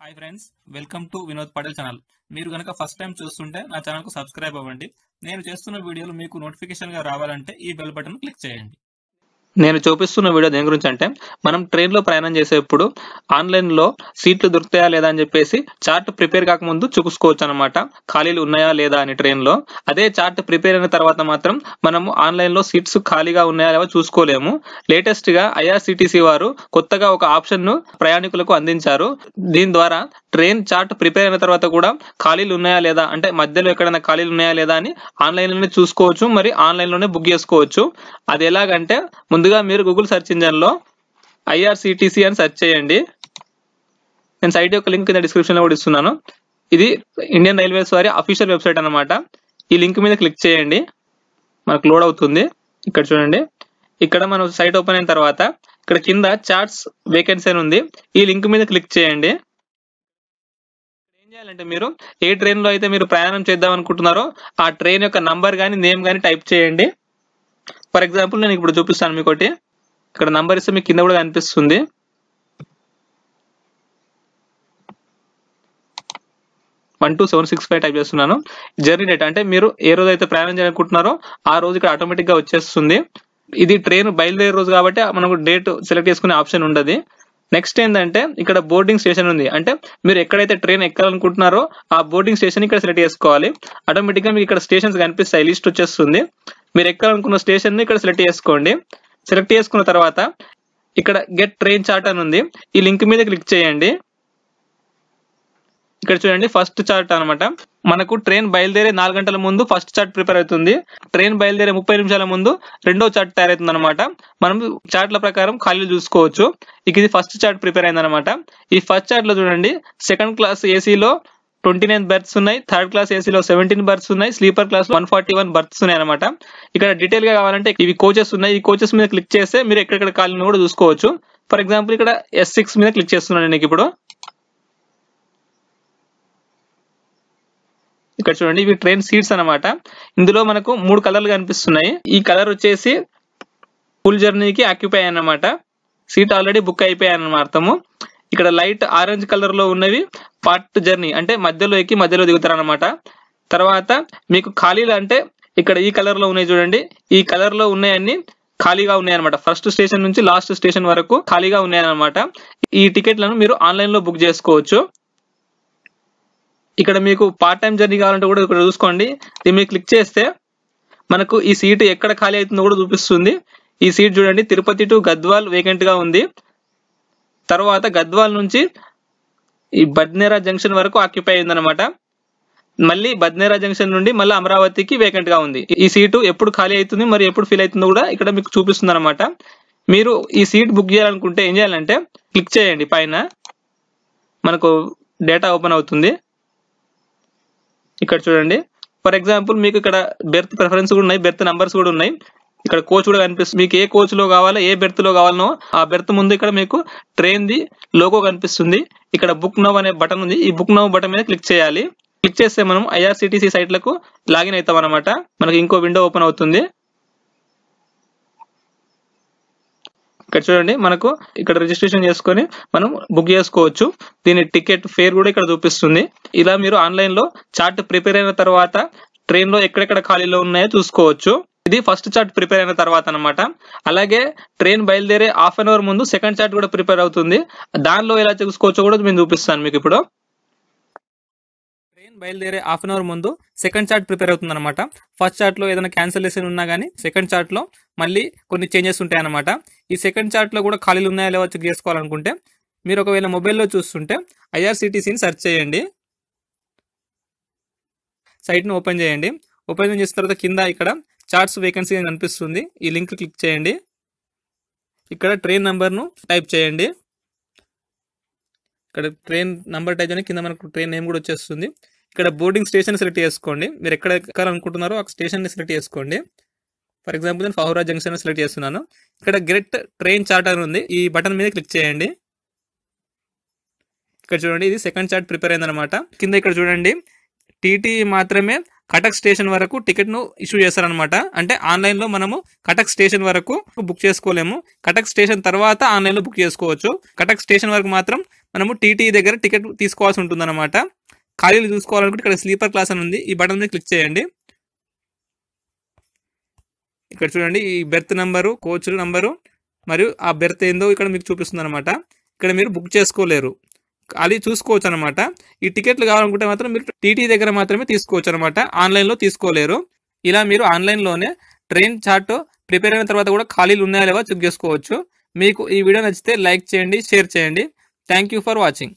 Hi friends welcome to Vinod Patel channel మీరు కనుక first time చూస్తుంటే నా ఛానల్కు సబ్స్క్రైబ్ అవ్వండి. నేను చేస్తున్న వీడియోలు మీకు నోటిఫికేషన్గా రావాలంటే ఈ బెల్ బటన్ క్లిక్ చేయండి. నేను చూపిస్తున్న వీడియో దేని గురించి అంటే మనం ట్రైన్లో ప్రయాణం చేసేప్పుడు ఆన్లైన్లో సీట్లు దొరుకుతాయా లేదా అని చెప్పేసి చార్ట్ ప్రిపేర్ కాకముందు చూసుకోవచ్చు అనమాట ఖాళీలు ఉన్నాయా లేదా అని ట్రైన్లో. అదే చార్ట్ ప్రిపేర్ అయిన తర్వాత మాత్రం మనము ఆన్లైన్లో సీట్స్ ఖాళీగా ఉన్నాయా లేవో చూసుకోలేము. లేటెస్ట్గా ఐఆర్సిటిసి వారు కొత్తగా ఒక ఆప్షన్ను ప్రయాణికులకు అందించారు. దీని ద్వారా ట్రైన్ చార్ట్ ప్రిపేర్ అయిన తర్వాత కూడా ఖాళీలు ఉన్నాయా లేదా అంటే మధ్యలో ఎక్కడైనా ఖాళీలు ఉన్నాయా లేదా అని ఆన్లైన్లోనే చూసుకోవచ్చు మరి ఆన్లైన్లోనే బుక్ చేసుకోవచ్చు. అది ఎలాగంటే ముందు ముందుగా మీరు గూగుల్ సెర్చ్ ఇంజన్లో ఐఆర్సిటీసీ ఐఆర్సిటిసి అని సెర్చ్ చేయండి. నేను సైట్ యొక్క లింక్ కింద డిస్క్రిప్షన్లో కూడా ఇస్తున్నాను. ఇది ఇండియన్ రైల్వేస్ వారి అఫీషియల్ వెబ్సైట్ అనమాట ఈ లింక్ మీద క్లిక్ చేయండి. మనకు లోడ్ అవుతుంది. ఇక్కడ చూడండి. ఇక్కడ మనం సైట్ ఓపెన్ అయిన తర్వాత ఇక్కడ కింద చార్ట్స్ వేకెన్సీ అని ఉంది. ఈ లింక్ మీద క్లిక్ చేయండి. ఏం చేయాలంటే మీరు ఏ ట్రైన్లో అయితే మీరు ప్రయాణం చేద్దాం అనుకుంటున్నారో ఆ ట్రైన్ యొక్క నంబర్ కానీ నేమ్ కానీ టైప్ చేయండి. ఫర్ ఎగ్జాంపుల్ నేను ఇప్పుడు చూపిస్తాను మీకు ఒకటి ఇక్కడ నంబర్ ఇస్తే మీకు కింద కూడా కనిపిస్తుంది. One two seven six five type చేస్తున్నాను. జర్నీ డేట్ అంటే మీరు ఏ రోజు అయితే ప్రయాణం చేయాలనుకుంటున్నారో ఆ రోజు ఇక్కడ ఆటోమేటిక్గా వచ్చేస్తుంది. ఇది ట్రైన్ బయలుదేరే రోజు కాబట్టి మనకు డేట్ సెలెక్ట్ చేసుకునే ఆప్షన్ ఉండదు. నెక్స్ట్ ఏంటంటే ఇక్కడ బోర్డింగ్ స్టేషన్ ఉంది. అంటే మీరు ఎక్కడైతే ట్రైన్ ఎక్కాలనుకుంటున్నారో ఆ బోర్డింగ్ స్టేషన్ ఇక్కడ సెలెక్ట్ చేసుకోవాలి. ఆటోమేటిక్గా మీకు ఇక్కడ స్టేషన్స్ కనిపిస్తాయి. లిస్ట్ వచ్చేస్తుంది. మీరు ఎక్కాలనుకున్న స్టేషన్ని ఇక్కడ సెలెక్ట్ చేసుకోండి. సెలెక్ట్ చేసుకున్న తర్వాత ఇక్కడ గెట్ ట్రైన్ చార్ట్ అని ఉంది. ఈ లింక్ మీద క్లిక్ చేయండి. ఇక్కడ చూడండి ఫస్ట్ చార్ట్ అన్నమాట. మనకు ట్రైన్ బయలుదేరే నాలుగు గంటల ముందు ఫస్ట్ చార్ట్ ప్రిపేర్ అవుతుంది. ట్రైన్ బయలుదేరే ముప్పై నిమిషాల ముందు రెండో చార్ట్ తయారవుతుంది అనమాట మనం చార్ట్ల ప్రకారం ఖాళీలు చూసుకోవచ్చు. ఇక ఇది ఫస్ట్ చార్ట్ ప్రిపేర్ అయిందనమాట ఈ ఫస్ట్ చార్ట్లో చూడండి సెకండ్ క్లాస్ ఏసీలో ట్వంటీ నైన్ బర్త్స్ ఉన్నాయి థర్డ్ క్లాస్ ఏసీలో సెవెంటీన్ బర్త్స్ ఉన్నాయి. Sleeper class one forty one berths ఉన్నాయి అనమాట ఇక్కడ డీటెయిల్గా కావాలంటే ఇవి కోచెస్ ఉన్నాయి. ఈ కోచెస్ మీద క్లిక్ చేస్తే మీరు ఎక్కడెక్కడ ఖాళీని కూడా చూసుకోవచ్చు. ఫర్ ఎగ్జాంపుల్ ఇక్కడ ఎస్ సిక్స్ మీద క్లిక్ చేస్తున్నాను నేను ఇప్పుడు ఇక్కడ చూడండి ఇవి ట్రైన్ సీట్స్ అన్నమాట. ఇందులో మనకు మూడు కలర్లు కనిపిస్తున్నాయి. ఈ కలర్ వచ్చేసి ఫుల్ జర్నీకి ఆక్యుపై అన్నమాట సీట్ ఆల్రెడీ బుక్ అయిపోయాయి అన్నమాట అర్థము. ఇక్కడ లైట్ ఆరెంజ్ కలర్లో ఉన్నవి పార్ట్ జర్నీ అంటే మధ్యలో ఎక్కి మధ్యలో దిగుతారు అనమాట తర్వాత మీకు ఖాళీలు అంటే ఇక్కడ ఈ కలర్లో ఉన్నాయి చూడండి. ఈ కలర్లో ఉన్నాయన్ని ఖాళీగా ఉన్నాయి అనమాట ఫస్ట్ స్టేషన్ నుంచి లాస్ట్ స్టేషన్ వరకు ఖాళీగా ఉన్నాయన్నమాట. ఈ టికెట్లను మీరు ఆన్లైన్లో బుక్ చేసుకోవచ్చు. ఇక్కడ మీకు పార్ట్ టైం జర్నీ కావాలంటే కూడా ఇక్కడ చూసుకోండి. దీని మీద క్లిక్ చేస్తే మనకు ఈ సీటు ఎక్కడ ఖాళీ అవుతుందో కూడా చూపిస్తుంది. ఈ సీట్ చూడండి తిరుపతి టు గద్వాల్ వేకెంట్గా ఉంది. తర్వాత గద్వాల్ నుంచి ఈ బద్నేరా జంక్షన్ వరకు ఆక్యుపై అయిందనమాట మళ్ళీ బద్నేరా జంక్షన్ నుండి మళ్ళీ అమరావతికి వేకెంట్గా ఉంది. ఈ సీటు ఎప్పుడు ఖాళీ అవుతుంది మరి ఎప్పుడు ఫిల్ అవుతుందో కూడా ఇక్కడ మీకు చూపిస్తుంది అనమాట మీరు ఈ సీట్ బుక్ చేయాలనుకుంటే ఏం చేయాలంటే క్లిక్ చేయండి పైన. మనకు డేటా ఓపెన్ అవుతుంది. ఇక్కడ చూడండి. ఫర్ ఎగ్జాంపుల్ మీకు ఇక్కడ బెర్త్ ప్రిఫరెన్స్ కూడా ఉన్నాయి బెర్త్ నంబర్స్ కూడా ఉన్నాయి. ఇక్కడ కోచ్ కూడా కనిపిస్తుంది. మీకు ఏ కోచ్లో కావాలో ఏ బెర్త్లో కావాలనో ఆ బెర్త్ ముందు ఇక్కడ మీకు ట్రైన్ ది లోగో కనిపిస్తుంది. ఇక్కడ బుక్ నవ్ అనే బటన్ ఉంది. ఈ బుక్ నవ్ బటన్ మీద క్లిక్ చేయాలి. క్లిక్ చేస్తే మనం ఐఆర్సిటిసి సైట్లకు లాగిన్ అవుతాం అనమాట మనకి ఇంకో విండో ఓపెన్ అవుతుంది. ఇక్కడ చూడండి మనకు ఇక్కడ రిజిస్ట్రేషన్ చేసుకొని మనం బుక్ చేసుకోవచ్చు. దీని టికెట్ ఫేర్ కూడా ఇక్కడ చూపిస్తుంది. ఇలా మీరు ఆన్లైన్లో చార్ట్ ప్రిపేర్ అయిన తర్వాత ట్రైన్లో ఎక్కడెక్కడ ఖాళీలో ఉన్నాయో చూసుకోవచ్చు. ఇది ఫస్ట్ చార్ట్ ప్రిపేర్ అయిన తర్వాత అన్నమాట. అలాగే ట్రైన్ బయలుదేరే హాఫ్ అన్ అవర్ ముందు సెకండ్ చార్ట్ కూడా ప్రిపేర్ అవుతుంది. దానిలో ఎలా చూసుకోవచ్చో కూడా నేను చూపిస్తాను మీకు ఇప్పుడు. ట్రైన్ బయలుదేరే హాఫ్ అన్ అవర్ ముందు సెకండ్ చార్ట్ ప్రిపేర్ అవుతుంది అనమాట ఫస్ట్ చార్ట్లో ఏదైనా క్యాన్సలేషన్ ఉన్నా కానీ సెకండ్ చార్ట్లో మళ్ళీ కొన్ని చేంజెస్ ఉంటాయి అనమాట ఈ సెకండ్ చార్ట్లో కూడా ఖాళీలు ఉన్నాయా లేవో చెక్ చేసుకోవాలనుకుంటే మీరు ఒకవేళ మొబైల్లో చూస్తుంటే ఐఆర్సిటీసీని సెర్చ్ చేయండి. సైట్ను ఓపెన్ చేయండి. ఓపెన్ చేసిన తర్వాత కింద ఇక్కడ చార్ట్స్ వేకెన్సీ అని కనిపిస్తుంది ఈ లింక్ క్లిక్ చేయండి. ఇక్కడ ట్రైన్ నెంబర్ను టైప్ చేయండి. ఇక్కడ ట్రైన్ నెంబర్ టైప్ చేయడానికి కింద మనకు ట్రైన్ నేమ్ కూడా వచ్చేస్తుంది. ఇక్కడ బోర్డింగ్ స్టేషన్ సెలెక్ట్ చేసుకోండి. మీరు ఎక్కడ ఎక్కాలనుకుంటున్నారో ఆ స్టేషన్ సెలెక్ట్ చేసుకోండి. ఫర్ ఎగ్జాంపుల్ నేను ఫహోరా జంక్షన్ సెలెక్ట్ చేస్తున్నాను. ఇక్కడ గెట్ ట్రైన్ చార్ట్ అని ఉంది. ఈ బటన్ మీద క్లిక్ చేయండి. ఇక్కడ చూడండి ఇది సెకండ్ చార్ట్ ప్రిపేర్ అయిందనమాట కింద ఇక్కడ చూడండి. టీటీ మాత్రమే కటక్ స్టేషన్ వరకు టికెట్ను ఇష్యూ చేస్తారనమాట అంటే ఆన్లైన్లో మనము కటక్ స్టేషన్ వరకు బుక్ చేసుకోలేము. కటక్ స్టేషన్ తర్వాత ఆన్లైన్లో బుక్ చేసుకోవచ్చు. కటక్ స్టేషన్ వరకు మాత్రం మనము టీటీ దగ్గర టికెట్ తీసుకోవాల్సి ఉంటుందన్నమాట. ఖాళీలు చూసుకోవాలనుకుంటే ఇక్కడ స్లీపర్ క్లాస్ అని ఉంది. ఈ బటన్ మీద క్లిక్ చేయండి. ఇక్కడ చూడండి ఈ బెర్త్ నెంబరు కోచ్ నెంబరు మరియు ఆ బెర్త్ ఏందో ఇక్కడ మీకు చూపిస్తుంది అనమాట ఇక్కడ మీరు బుక్ చేసుకోలేరు. అది చూసుకోవచ్చు అనమాట ఈ టికెట్లు కావాలనుకుంటే మాత్రం మీరు టీటీ దగ్గర మాత్రమే తీసుకోవచ్చు అనమాట ఆన్లైన్లో తీసుకోలేరు. ఇలా మీరు ఆన్లైన్లోనే ట్రైన్ చార్ట్ ప్రిపేర్ అయిన తర్వాత కూడా ఖాళీలు ఉన్నాయా లేవా చెక్ చేసుకోవచ్చు. మీకు ఈ వీడియో నచ్చితే లైక్ చేయండి షేర్ చేయండి. Thank you for watching.